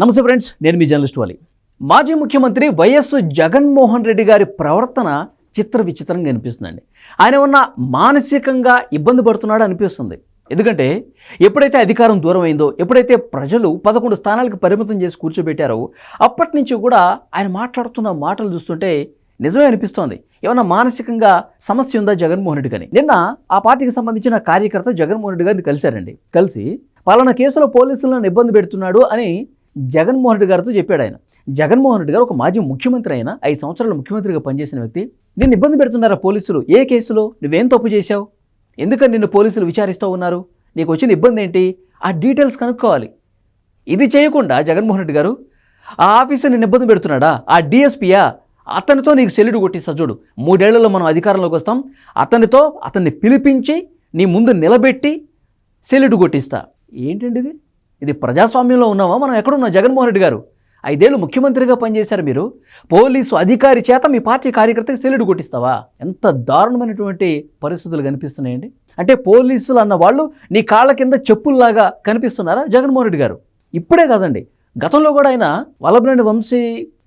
నమస్తే ఫ్రెండ్స్ నేను మీ జర్నలిస్ట్ వాలి. మాజీ ముఖ్యమంత్రి వైఎస్ జగన్మోహన్ రెడ్డి గారి ప్రవర్తన చిత్ర విచిత్రంగా అనిపిస్తుందండి. ఆయన ఉన్న మానసికంగా ఇబ్బంది పడుతున్నాడు అనిపిస్తుంది. ఎందుకంటే ఎప్పుడైతే అధికారం దూరం అయిందో ఎప్పుడైతే ప్రజలు పదకొండు స్థానాలకు పరిమితం చేసి కూర్చోబెట్టారో అప్పటి నుంచి కూడా ఆయన మాట్లాడుతున్న మాటలు చూస్తుంటే నిజమే అనిపిస్తోంది. ఏమన్నా మానసికంగా సమస్య ఉందా జగన్మోహన్ రెడ్డి గాని నిన్న ఆ పార్టీకి సంబంధించిన కార్యకర్త జగన్మోహన్ రెడ్డి గారిని కలిశారండి. కలిసి పలానా కేసులో పోలీసులను ఇబ్బంది పెడుతున్నాడు అని జగన్మోహన్ రెడ్డి గారితో చెప్పాడు ఆయన. జగన్మోహన్ రెడ్డి గారు ఒక మాజీ ముఖ్యమంత్రి అయిన ఐదు సంవత్సరాలు ముఖ్యమంత్రిగా పనిచేసిన వ్యక్తి. నిన్ను ఇబ్బంది పెడుతున్నారా పోలీసులు? ఏ కేసులో? నువ్వేం తప్పు చేశావు? ఎందుకని నిన్ను పోలీసులు విచారిస్తూ ఉన్నారు? నీకు వచ్చిన ఇబ్బంది ఏంటి? ఆ డీటెయిల్స్ కనుక్కోవాలి. ఇది చేయకుండా జగన్మోహన్ రెడ్డి గారు ఆ ఆఫీసర్ నిన్ను ఇబ్బంది పెడుతున్నాడా? ఆ డిఎస్పీయా? అతనితో నీకు సెల్లుడు కొట్టిస్తా చూడు. మూడేళ్ళలో మనం అధికారంలోకి వస్తాం. అతనితో అతన్ని పిలిపించి నీ ముందు నిలబెట్టి సెల్లుడు కొట్టిస్తా. ఏంటండి ఇది? ఇది ప్రజాస్వామ్యంలో ఉన్నామా మనం ఎక్కడున్నాం? జగన్మోహన్ రెడ్డి గారు. ఐదేళ్ళు ముఖ్యమంత్రిగా పనిచేశారు మీరు. పోలీసు అధికారి చేత మీ పార్టీ కార్యకర్తకి సెల్లుడు కొట్టిస్తావా? ఎంత దారుణమైనటువంటి పరిస్థితులు కనిపిస్తున్నాయండి. అంటే పోలీసులు అన్న వాళ్ళు నీ కాళ్ళ కింద చెప్పుల్లాగా కనిపిస్తున్నారా? జగన్మోహన్ రెడ్డి గారు. ఇప్పుడే కాదండి. గతంలో కూడా ఆయన వల్లభనేని వంశీ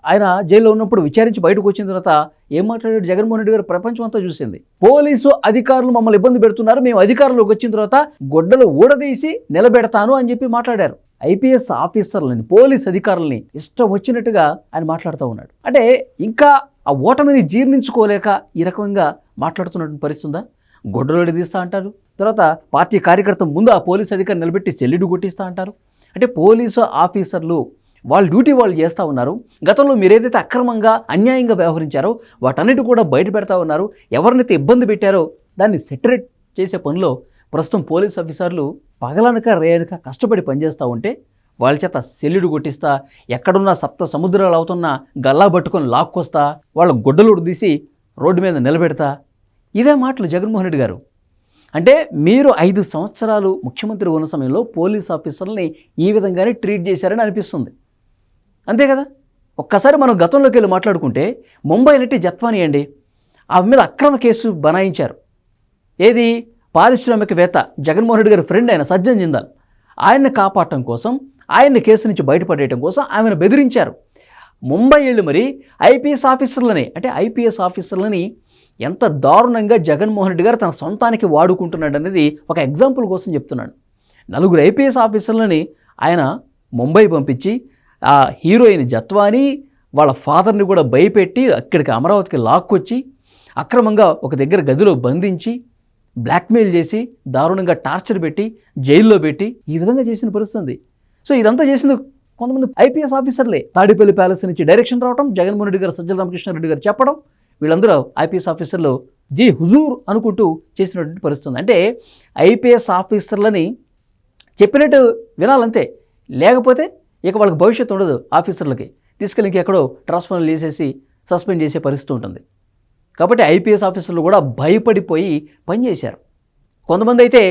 ఆయన జైల్లో ఉన్నప్పుడు విచారించి బయటకు వచ్చిన తర్వాత ఏం మాట్లాడాడు? జగన్మోహన్ రెడ్డి గారు ప్రపంచం అంతా చూసింది. పోలీసు అధికారులు మమ్మల్ని ఇబ్బంది పెడుతున్నారు. మేము అధికారంలోకి వచ్చిన తర్వాత గొడ్డలు ఊడదీసి నిలబెడతాను అని చెప్పి మాట్లాడారు. ఐపీఎస్ ఆఫీసర్లని పోలీస్ అధికారులని ఇష్టం వచ్చినట్టుగా ఆయన మాట్లాడుతూ ఉన్నాడు. అంటే ఇంకా ఆ ఓటమిని జీర్ణించుకోలేక ఈ రకంగా మాట్లాడుతున్నటువంటి పరిస్థితి ఉందా? గొడ్డలు తీస్తా అంటారు. తర్వాత పార్టీ కార్యకర్త ముందు ఆ పోలీస్ అధికారి నిలబెట్టి చెల్లిడు కొట్టిస్తా అంటారు. అంటే పోలీసు ఆఫీసర్లు వాళ్ళ డ్యూటీ వాళ్ళు చేస్తూ ఉన్నారు. గతంలో మీరు ఏదైతే అక్రమంగా అన్యాయంగా వ్యవహరించారో వాటన్నిటి కూడా బయట పెడతా ఉన్నారు. ఎవరినైతే ఇబ్బంది పెట్టారో దాన్ని సెటరేట్ చేసే పనిలో ప్రస్తుతం పోలీస్ ఆఫీసర్లు పగలనక రేయనక కష్టపడి పనిచేస్తూ ఉంటే వాళ్ళ చేత సెల్లుడు కొట్టిస్తా ఎక్కడున్న సప్త సముద్రాలు అవుతున్న గల్లా పట్టుకొని లాక్కొస్తా వాళ్ళ గొడ్డలు తీసి రోడ్డు మీద నిలబెడతా. ఇదే మాటలు జగన్మోహన్ రెడ్డి గారు. అంటే మీరు ఐదు సంవత్సరాలు ముఖ్యమంత్రి ఉన్న సమయంలో పోలీస్ ఆఫీసర్లని ఈ విధంగానే ట్రీట్ చేశారని అనిపిస్తుంది. అంతే కదా? ఒక్కసారి మనం గతంలోకి వెళ్ళి మాట్లాడుకుంటే ముంబై నటి జత్వాని అండి ఆమె మీద అక్రమ కేసు బనాయించారు. ఏది? పారిశ్రామికవేత్త జగన్మోహన్ రెడ్డి గారి ఫ్రెండ్ అయిన సజ్జన్ జిందాల్. ఆయన్ని కాపాడటం కోసం ఆయన్ని కేసు నుంచి బయటపడేయటం కోసం ఆమెను బెదిరించారు. ముంబై వెళ్ళి మరి ఐపీఎస్ ఆఫీసర్లని అంటే ఐపీఎస్ ఆఫీసర్లని ఎంత దారుణంగా జగన్మోహన్ రెడ్డి గారు తన సొంతానికి వాడుకుంటున్నాడు అనేది ఒక ఎగ్జాంపుల్ కోసం చెప్తున్నాడు. నలుగురు ఐపీఎస్ ఆఫీసర్లని ఆయన ముంబై పంపించి ఆ హీరోయిన్ జత్వాని వాళ్ళ ఫాదర్ని కూడా భయపెట్టి అక్కడికి అమరావతికి లాక్కొచ్చి అక్రమంగా ఒక దగ్గర గదిలో బంధించి బ్లాక్మెయిల్ చేసి దారుణంగా టార్చర్ పెట్టి జైల్లో పెట్టి ఈ విధంగా చేసిన పరిస్థితుంది. సో ఇదంతా చేసింది కొంతమంది ఐపీఎస్ ఆఫీసర్లే. తాడిపల్లి ప్యాలెస్ నుంచి డైరెక్షన్ రావడం జగన్మోహన్ రెడ్డి గారు సజ్జల రామకృష్ణారెడ్డి గారు చెప్పడం వీళ్ళందరూ ఐపీఎస్ ఆఫీసర్లు జీ హుజూర్ అనుకుంటూ చేసినటువంటి పరిస్థితుంది. అంటే ఐపీఎస్ ఆఫీసర్లని చెప్పినట్టు వినాలంతే. లేకపోతే ఇక వాళ్ళకి భవిష్యత్తు ఉండదు ఆఫీసర్లకి. తీసుకెళ్ళి ఇంకెక్కడో ట్రాన్స్ఫర్లు చేసేసి సస్పెండ్ చేసే పరిస్థితి ఉంటుంది. కాబట్టి ఐపీఎస్ ఆఫీసర్లు కూడా భయపడిపోయి పనిచేశారు కొంతమంది అయితే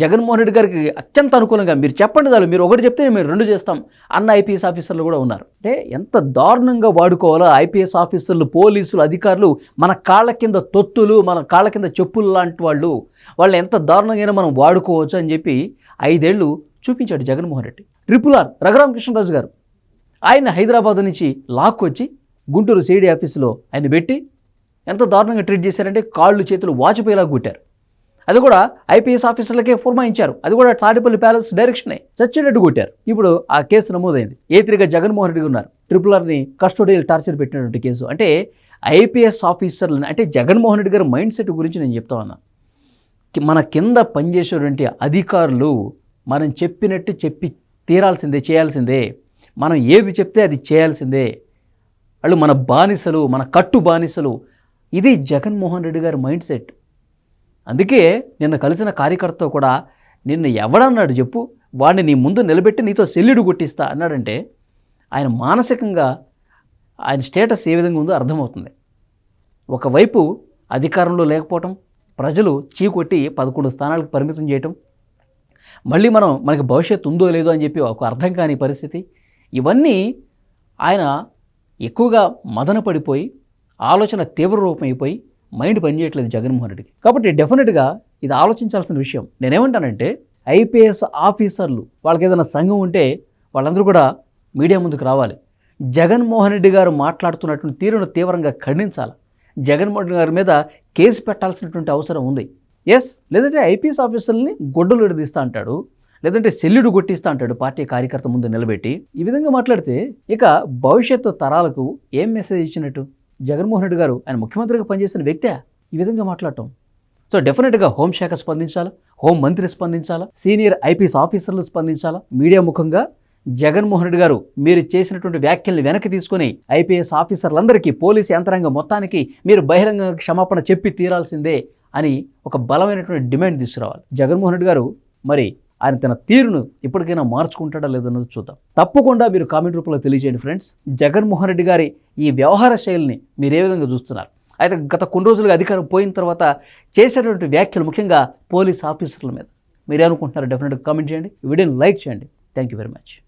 జగన్మోహన్ రెడ్డి గారికి అత్యంత అనుకూలంగా మీరు చెప్పండి చాలు మీరు ఒకటి చెప్తే మేము రెండు చేస్తాం అన్న ఐపీఎస్ ఆఫీసర్లు కూడా ఉన్నారు. అంటే ఎంత దారుణంగా వాడుకోవాలో ఐపీఎస్ ఆఫీసర్లు పోలీసులు అధికారులు మన కాళ్ళ కింద తొత్తులు మన కాళ్ళ కింద చెప్పులు లాంటి వాళ్ళు వాళ్ళు ఎంత దారుణంగా మనం వాడుకోవచ్చు అని చెప్పి ఐదేళ్ళు చూపించాడు జగన్మోహన్ రెడ్డి. ట్రిపుల్ ఆర్ రఘురామకృష్ణరాజు గారు. ఆయన హైదరాబాద్ నుంచి లాక్కొచ్చి గుంటూరు సిఐడి ఆఫీసులో ఆయన పెట్టి ఎంత దారుణంగా ట్రీట్ చేశారంటే కాళ్ళు చేతులు వాచిపోయేలా కొట్టారు. అది కూడా ఐపీఎస్ ఆఫీసర్లకే ఫుర్మాయించారు. అది కూడా తాడిపల్లి ప్యాలెస్ డైరెక్షనే చచ్చేటట్టు కొట్టారు. ఇప్పుడు ఆ కేసు నమోదైంది. ఏ జగన్మోహన్ రెడ్డి ఉన్నారు. ట్రిపుల్ ఆర్ని కస్టోడియల్ టార్చర్ పెట్టినటువంటి కేసు. అంటే ఐపీఎస్ ఆఫీసర్లని అంటే జగన్మోహన్ రెడ్డి గారి మైండ్ సెట్ గురించి నేను చెప్తా ఉన్నా. మన కింద పనిచేసేటువంటి అధికారులు మనం చెప్పినట్టు చెప్పి తీరాల్సిందే చేయాల్సిందే. మనం ఏది చెప్తే అది చేయాల్సిందే. వాళ్ళు మన బానిసలు మన కట్టు బానిసలు. ఇది జగన్మోహన్ రెడ్డి గారి మైండ్ సెట్. అందుకే నిన్న కలిసిన కార్యకర్త కూడా నిన్ను ఎవడన్నాడు చెప్పు? వాడిని నీ ముందు నిలబెట్టి నీతో సెల్లుడు కొట్టిస్తా అన్నాడంటే ఆయన మానసికంగా ఆయన స్టేటస్ ఏ విధంగా ఉందో అర్థమవుతుంది. ఒకవైపు అధికారంలో లేకపోవటం ప్రజలు చీకొట్టి పదకొండు స్థానాలకు పరిమితం చేయటం మళ్ళీ మనం మనకి భవిష్యత్తు ఉందో లేదో అని చెప్పి ఒక అర్థం కాని పరిస్థితి. ఇవన్నీ ఆయన ఎక్కువగా మదన పడిపోయి ఆలోచన తీవ్ర రూపమైపోయి మైండ్ పనిచేయట్లేదు జగన్మోహన్ రెడ్డికి. కాబట్టి డెఫినెట్గా ఇది ఆలోచించాల్సిన విషయం. నేనేమంటానంటే ఐపీఎస్ ఆఫీసర్లు వాళ్ళకి ఏదైనా సంఘం ఉంటే వాళ్ళందరూ కూడా మీడియా ముందుకు రావాలి. జగన్మోహన్ రెడ్డి గారు మాట్లాడుతున్నటువంటి తీరును తీవ్రంగా ఖండించాలి. జగన్మోహన్ రెడ్డి గారి మీద కేసు పెట్టాల్సినటువంటి అవసరం ఉంది. ఎస్ లేదంటే ఐపీఎస్ ఆఫీసర్ని గొడ్డలు విడదీస్తా అంటాడు లేదంటే సెల్లుడు కొట్టిస్తా అంటాడు పార్టీ కార్యకర్త ముందు నిలబెట్టి. ఈ విధంగా మాట్లాడితే ఇక భవిష్యత్తు తరాలకు ఏం మెసేజ్ ఇచ్చినట్టు? జగన్మోహన్ రెడ్డి గారు ఆయన ముఖ్యమంత్రిగా పనిచేసిన వ్యక్తే ఈ విధంగా మాట్లాడటం. సో డెఫినెట్గా హోంశాఖ స్పందించాలా? హోం మంత్రి స్పందించాలా? సీనియర్ ఐపీఎస్ ఆఫీసర్లు స్పందించాలా? మీడియా ముఖంగా జగన్మోహన్ రెడ్డి గారు మీరు చేసినటువంటి వ్యాఖ్యల్ని వెనక్కి తీసుకొని ఐపీఎస్ ఆఫీసర్లందరికీ పోలీసు యంత్రాంగం మొత్తానికి మీరు బహిరంగ క్షమాపణ చెప్పి తీరాల్సిందే అని ఒక బలమైనటువంటి డిమాండ్ తీసుకురావాలి. జగన్మోహన్ రెడ్డి గారు మరి ఆయన తన తీరును ఇప్పటికైనా మార్చుకుంటాడా లేదన్నది చూద్దాం. తప్పకుండా మీరు కామెంట్ రూపంలో తెలియజేయండి ఫ్రెండ్స్. జగన్మోహన్ రెడ్డి గారి ఈ వ్యవహార శైలిని మీరు ఏ విధంగా చూస్తున్నారు? అయితే గత కొన్ని రోజులుగా అధికారం పోయిన తర్వాత చేసేటువంటి వ్యాఖ్యలు ముఖ్యంగా పోలీస్ ఆఫీసర్ల మీద. మీరేమనుకుంటున్నారు డెఫినెట్గా కామెంట్ చేయండి. వీడియోని లైక్ చేయండి. Thank you very much